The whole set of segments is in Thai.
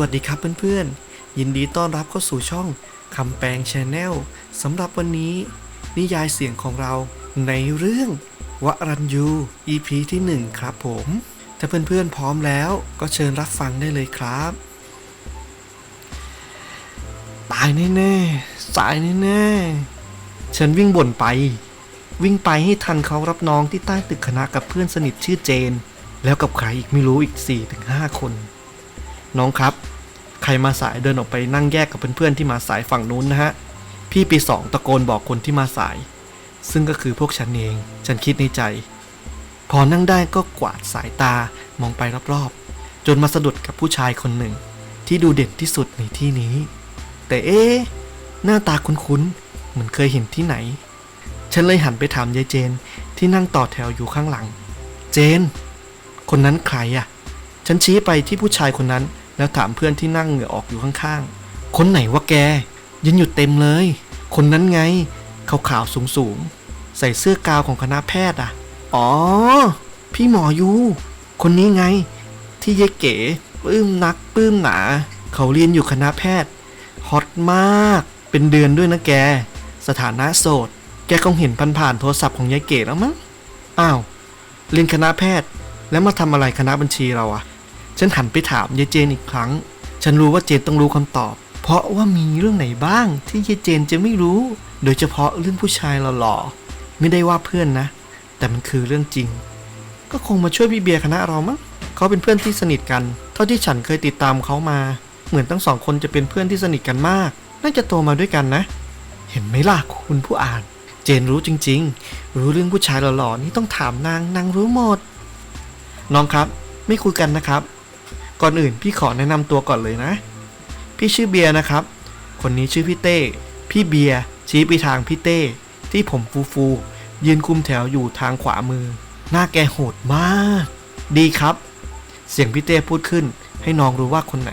วัสดีครับเพื่อนๆ ยินดีต้อนรับเข้าสู่ช่องคำแปลงชแนลสำหรับวันนี้ นิยายเสียงของเราในเรื่องวรัญยู EP ที่ 1 ครับผม ถ้าเพื่อนๆพร้อมแล้วก็เชิญรับฟังได้เลยครับ ตายแน่ๆ สายแน่ๆ ฉันวิ่งบ่นไป วิ่งไปให้ทันเขารับน้องที่ใต้ตึกคณะกับเพื่อนสนิทชื่อเจน แล้วกับใครอีกไม่รู้อีก 4-5 คน น้องครับ ใครมาสายเดินออกไปนั่งแยกกับเพื่อนๆที่มาสายฝั่งนู้นนะฮะ พี่ปีสองตะโกนบอกคนที่มาสาย ซึ่งก็คือพวกฉันเอง ฉันคิดในใจ พอนั่งได้ก็กวาดสายตามองไปรอบๆ จนมาสะดุดกับผู้ชายคนหนึ่ง ที่ดูเด่นที่สุดในที่นี้ แต่เอ๊หน้าตาคุ้นๆ เหมือนเคยเห็นที่ไหน ฉันเลยหันไปถามยายเจนที่นั่งต่อแถวอยู่ข้างหลัง เจน คนนั้นใครอะ ฉันชี้ไปที่ผู้ชายคนนั้น แล้วถามเพื่อนที่นั่งเหงื่อออกอยู่ข้างๆ คนไหนวะแก ยืนอยู่เต็มเลย คนนั้นไงขาวขาวสูงสูงๆใส่เสื้อกาวของคณะแพทย์อะ อ๋อ พี่หมอยู คนนี้ไง ที่เยเก๋ปลื้มนักปลื้มหนา เขาเรียนอยู่คณะแพทย์ฮอตมาก เป็นเดือนด้วยนะแก สถานะโสด แกคงเห็นผ่านๆโทรศัพท์ของยายเก๋แล้วมั้ง อ้าว เรียนคณะแพทย์แล้วมาทำอะไรคณะบัญชีเราอะ ฉันหันไปถามยายเจนอีกครั้ง ฉันรู้ว่าเจนต้องรู้คำตอบ เพราะว่ามีเรื่องไหนบ้างที่ยายเจนจะไม่รู้ โดยเฉพาะเรื่องผู้ชายหล่อๆไม่ได้ว่าเพื่อนนะ แต่มันคือเรื่องจริง ก็คงมาช่วยพี่เบียร์คณะเรามั้งเขาเป็นเพื่อนที่สนิทกัน เท่าที่ฉันเคยติดตามเขามา เหมือนทั้งสองคนจะเป็นเพื่อนที่สนิทกันมาก น่าจะโตมาด้วยกันนะ เห็นไหมล่ะคุณผู้อ่าน เจนรู้จริง ๆ รู้เรื่องผู้ชายหล่อๆนี่ต้องถามนางนางรู้หมดน้องครับ ไม่คุยกันนะครับ ก่อนอื่นพี่ขอแนะนำตัวก่อนเลยนะ พี่ชื่อเบียร์นะครับ คนนี้ชื่อพี่เต้ พี่เบียร์ชี้ไปทางพี่เต้ ที่ผมฟูฟูยืนคุมแถวอยู่ทางขวามือ หน้าแกโหดมาก ดีครับ เสียงพี่เต้พูดขึ้น ให้น้องรู้ว่าคนไหน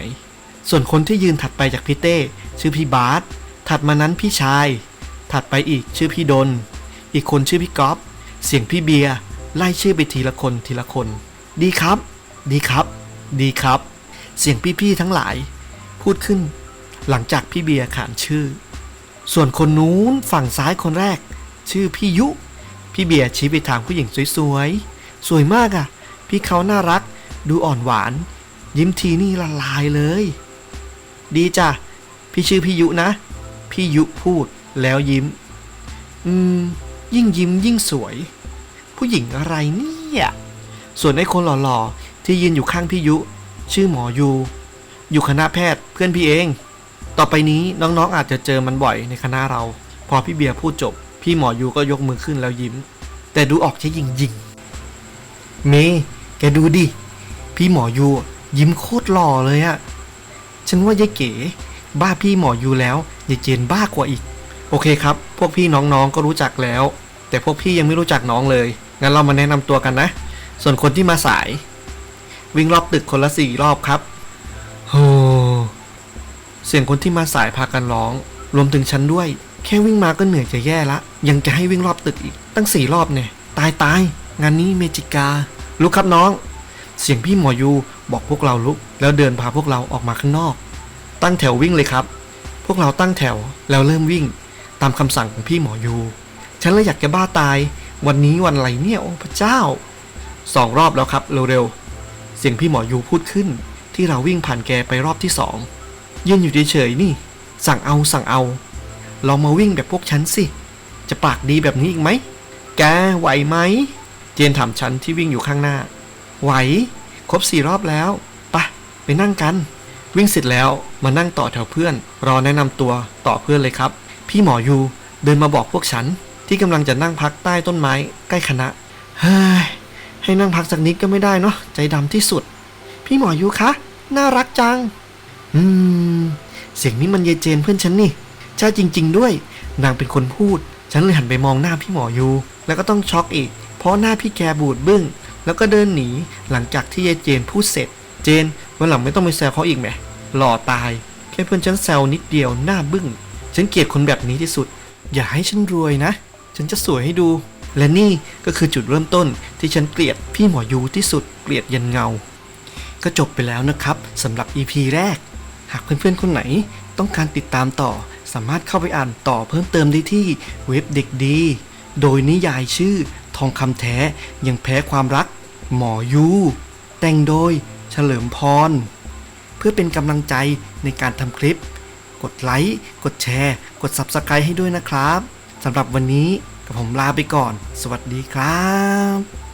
ส่วนคนที่ยืนถัดไปจากพี่เต้ ชื่อพี่บาสถัดมานั้นพี่ชาย ถัดไปอีกชื่อพี่ดน อีกคนชื่อพี่ก๊อฟเสียงพี่เบียร์ไล่ชื่อไปทีละคนทีละคน ดีครับ ดีครับ ดีครับ เสียงพี่ๆทั้งหลาย พูดขึ้น หลังจากพี่เบียร์ขานชื่อ ส่วนคนนู้นฝั่งซ้ายคนแรก ชื่อพี่ยุ พี่เบียร์ชี้ไปทางผู้หญิงสวยๆ สวยมากอะ่ะ พี่เขาน่ารัก ดูอ่อนหวาน ยิ้มทีนี่ละลายเลย ดีจ้ะ พี่ชื่อพี่ยุนะ พี่ยุพูดแล้วยิ้ม อืม ยิ่งยิ้มยิ่งสวย ผู้หญิงอะไรเนี่ย ส่วนไอ้คนหล่อๆ ที่ยืนอยู่ข้างพี่ยุ ชื่อหมอยู อยู่คณะแพทย์เพื่อนพี่เอง ต่อไปนี้น้องๆอาจจะเจอมันบ่อยในคณะเรา พอพี่เบียร์พูดจบ พี่หมอยูก็ยกมือขึ้นแล้วยิ้ม แต่ดูออกจะยิงยิงเมย์แกดูดิ พี่หมอยูยิ้มโคตรหล่อเลยอะฉันว่ายายเก๋บ้าพี่หมอยูแล้วยายเจนบ้ากว่าอีก โอเคครับ พวกพี่น้องๆก็รู้จักแล้ว แต่พวกพี่ยังไม่รู้จักน้องเลย งั้นเรามาแนะนำตัวกันนะ ส่วนคนที่มาสาย วิ่งรอบตึกคนละสี่รอบครับโฮเสียงคนที่มาสายพากันร้อง รวมถึงฉันด้วย แค่วิ่งมาก็เหนื่อยจะแย่ละ ยังจะให้วิ่งรอบตึกอีก ตั้งสี่รอบเนี่ย ตายตายงานนี้เมจิกา ลุกครับน้อง เสียงพี่หมอยูบอกพวกเราลุก แล้วเดินพาพวกเราออกมาข้างนอก ตั้งแถววิ่งเลยครับ พวกเราตั้งแถวแล้วเริ่มวิ่ง ตามคำสั่งของพี่หมอยู ฉันเลยอยากจะบ้าตาย วันนี้วันอะไรเนี่ยโอ้พระเจ้าสองรอบแล้วครับเร็วๆเสียงพี่หมอยูพูดขึ้น ที่เราวิ่งผ่านแกไปรอบที่สองยืนอยู่เฉยๆนี่ สั่งเอาสั่งเอา ลองมาวิ่งแบบพวกฉันสิ จะปากดีแบบนี้อีกไหม แกไหวไหม เจนถามฉันที่วิ่งอยู่ข้างหน้า ไหว ครบสี่รอบแล้วไปะไปนั่งกัน วิ่งเสร็จแล้วมานั่งต่อแถวเพื่อน รอแนะนำตัวต่อเพื่อนเลยครับ พี่หมอยูเดินมาบอกพวกฉันที่กำลังจะนั่งพักใต้ต้นไม้ ใกล้คณะ เฮ้ย ให้นั่งพักสักนิดก็ไม่ได้เนาะใจดำที่สุด พี่หมอยูคะน่ารักจัง อืม เสียงนี้มันเยเจนเพื่อนฉันนี่ใช่จริง ๆ ด้วย นางเป็นคนพูด ฉันเลยหันไปมองหน้าพี่หมอยู แล้วก็ต้องช็อกอีก เพราะหน้าพี่แกบูดบึ้ง แล้วก็เดินหนีหลังจากที่ยายเจนพูดเสร็จ เจนวันหลังไม่ต้องไปแซวเขาอีกไหมหล่อตาย แค่เพื่อนฉันแซวนิดเดียวหน้าบึ้ง ฉันเกลียดคนแบบนี้ที่สุด อย่าให้ฉันรวยนะ ฉันจะสวยให้ดู และนี่ก็คือจุดเริ่มต้นที่ฉันเกลียดพี่หมอยูที่สุดเกลียดยันเงา ก็จบไปแล้วนะครับสำหรับ EP แรก หากเพื่อนๆคนไหนต้องการติดตามต่อสามารถเข้าไปอ่านต่อเพิ่มเติมได้ที่เว็บเด็กดี โดยนิยายชื่อทองคำแท้ยังแพ้ความรัก หมอยู แต่งโดยเฉลิมพร เพื่อเป็นกำลังใจในการทำคลิป กดไลค์ กดแชร์ กด Subscribe ให้ด้วยนะครับสำหรับวันนี้ กับผมลาไปก่อน สวัสดีครับ